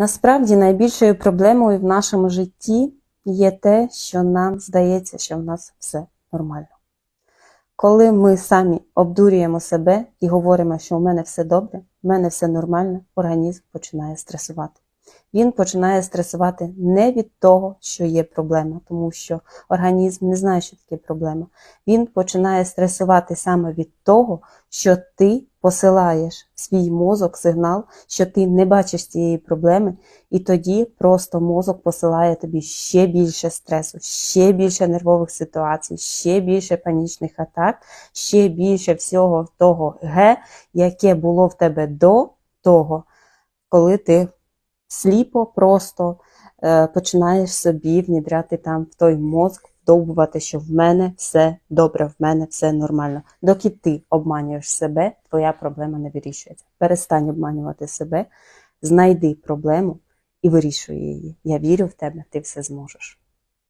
Насправді найбільшою проблемою в нашому житті є те, що нам здається, що в нас все нормально. Коли ми самі обдурюємо себе і говоримо, що у мене все добре, в мене все нормально, організм починає стресувати. Він починає стресувати не від того, що є проблема, тому що організм не знає, що таке проблема. Він починає стресувати саме від того, що ти посилаєш в свій мозок сигнал, що ти не бачиш цієї проблеми, і тоді просто мозок посилає тобі ще більше стресу, ще більше нервових ситуацій, ще більше панічних атак, ще більше всього того ге, яке було в тебе до того, коли ти сліпо просто е, починаєш собі внідряти там в той мозк, вдовбувати, що в мене все добре, в мене все нормально. Доки ти обманюєш себе, твоя проблема не вирішується. Перестань обманювати себе, знайди проблему і вирішуй її. Я вірю в тебе, ти все зможеш.